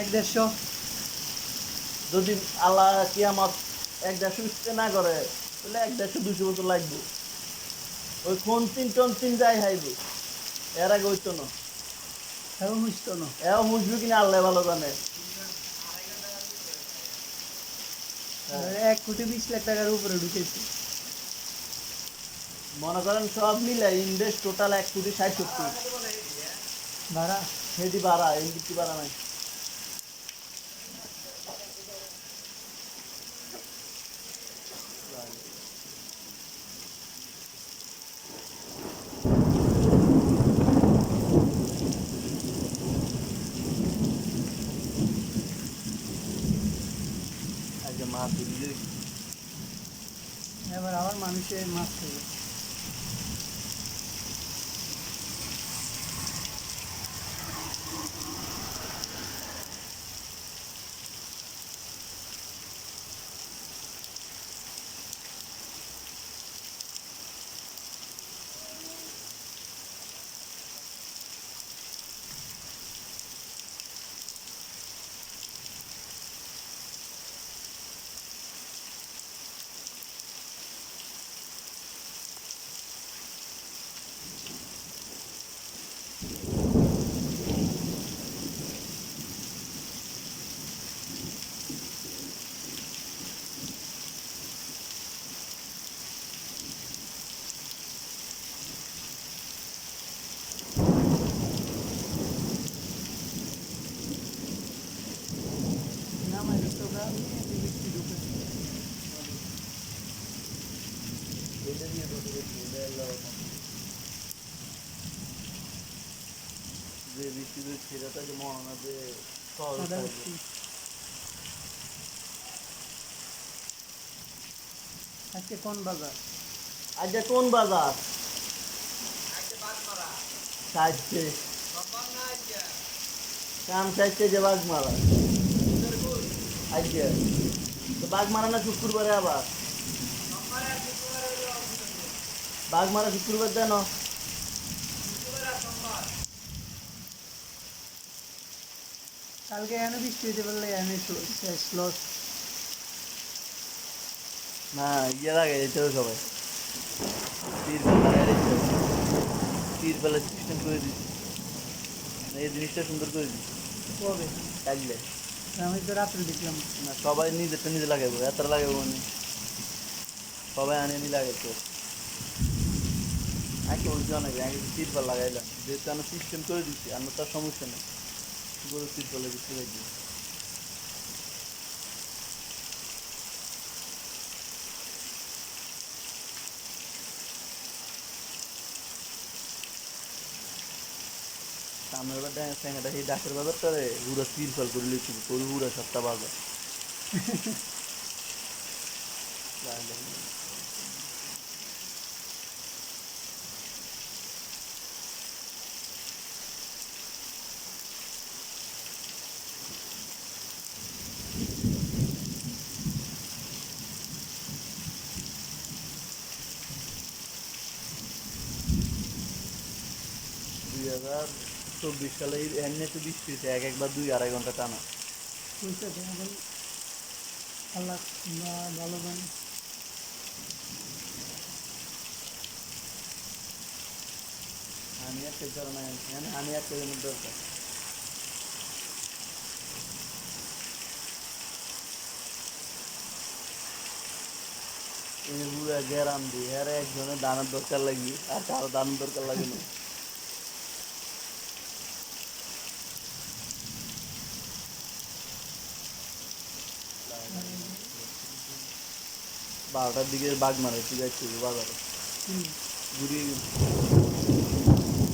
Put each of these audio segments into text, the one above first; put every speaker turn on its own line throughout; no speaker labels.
এক দেড়শো।
যদি আল্লাহ কিয়ামত এক দেড়শো ইচ্ছে না করে তাহলে এক দেড়শো দুশো বছর লাগবে। ওই কোন তিন টন তিন যাই হাইবে। এর আগে হইতো না।
তাও বুঝতো না।
এও কিনা আল্লাহ ভালো জানে।
এক কোটি বিশ লাখ টাকার উপরে ঢুকেছে।
মনে করেন সব মিলে ইনভেস্ট টোটাল এক কোটি ষাট সত্তর।
ভাড়া
সেটি বাড়া ইনভেস্টি বাড়া নাই। আজকে মাছ দিলি
এবার আবার মানুষের মাছ খাবে না মানে তো বিক্রি ঢুকে
এটা দিয়ে ঢুকে গেছি, এটা হলো যে বৃষ্টির ছেলেটা যে মনে হয় যে।
আজকে কোন বাজার?
আজকে কোন বাজার? সাজছে কাম সাজছে যে বাঘ মারা আজকে। বাঘ মারা না শুক্রবারে আবার? বাঘ মারা শুক্রবার দেন
কালকে এনে বৃষ্টি হতে পারলে এনে শেষ লস
না ইয়ে লাগে যেতে হবে সবাই। তীর লাগাই তীর বেলা সিস্টেম করে দিচ্ছি এই জিনিসটা সুন্দর করে দিচ্ছি
কবে?
কাটলে
আমি তো রাত্রে দেখলাম।
না সবাই নিজেরটা নিজে লাগাইবো এত লাগাইবো মানে। সবাই আনে নি লাগাইতো আগে বলছি অনেক আগে তিরপাল লাগাইলাম। যেহেতু আমি সিস্টেম করে দিচ্ছি আমার তার সমস্যা নেই। গরু তিরপালে দিচ্ছি ভাই সামনের বার ডাঙা স্যাঙ্গাটা সেই বাজারটারে পুরো তিরপাল করে লিখছি পুরো সপ্তাহ হাজার চব্বিশ সালে বৃষ্টি হয়েছে এক একবার দুই আড়াই ঘণ্টা টানা।
আল্লাহ ভালো জানে।
আমি মানে আমি দরকার পুরা গ্যারাম দিই হ্যাঁ একজনের দানের দরকার লাগবে আর কারও দানের দরকার লাগে না। বারোটার দিকে বাঘ মারে ঠিক আছে বাজারে। ঘুরিয়ে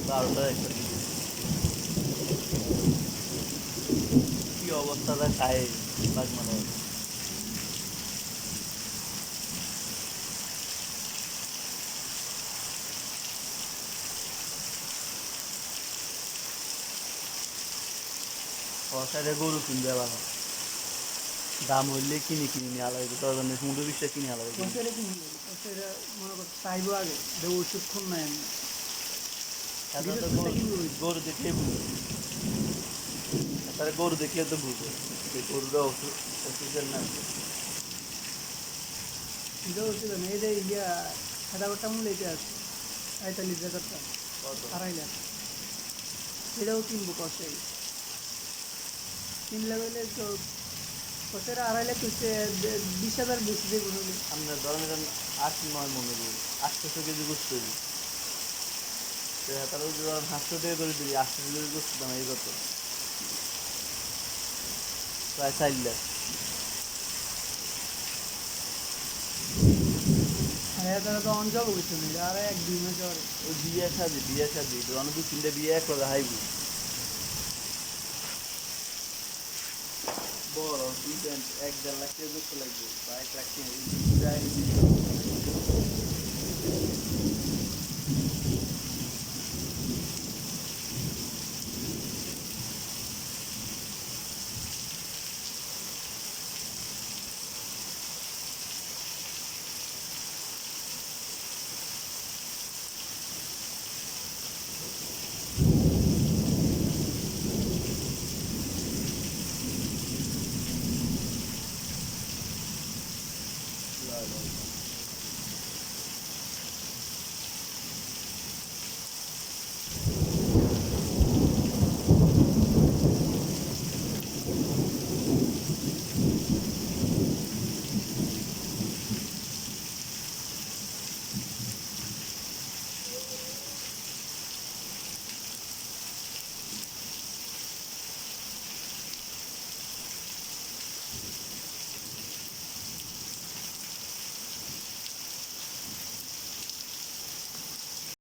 বারোটা একটা দিকে। কি অবস্থাটা খায় বাঘ মারা? অসাইডে গরু কিনবে আবার। দাম হইলে কিনে কিনে নিয়ে আলাদা তোর জন্য সমুদ্র বিশ্বে কিনে আলাদা
মনে কর চাইব আগে যে ওষুধ খুন নাই আমি।
গরু? দেখলে তাহলে গরু দেখলে তো বুঝে যে গরুটা ওষুধ ওষুধের নাম
এটা না এটা ইয়া এটা আছে পঁয়তাল্লিশ আড়াই লাখ। এটাও কিনবো কষে কিনলে বলে তো কষের আড়াই লাখ হচ্ছে বিশ হাজার বেশি দেবো। হলে
আমরা ধরেন আট নয় মনে করি আটশোশো কেজি গোস্ত দিই তাহলে ধরেন সাতশো টাকা করে দিই আটশো কেজি গোস্ত দাম এই কত? প্রায় চার লাখ।
আড়াই হাজার তো অঞ্চল হয়েছে না আর এক দুই মাস
ওই বিয়ে সাজি বিয়ে সাজি অনেক তিনটে বিয়ে এক লগে পর ওর ইভেন্ট এক দেড় লাখ টাকা করতে লাগবে। বা এক লাখ টাকা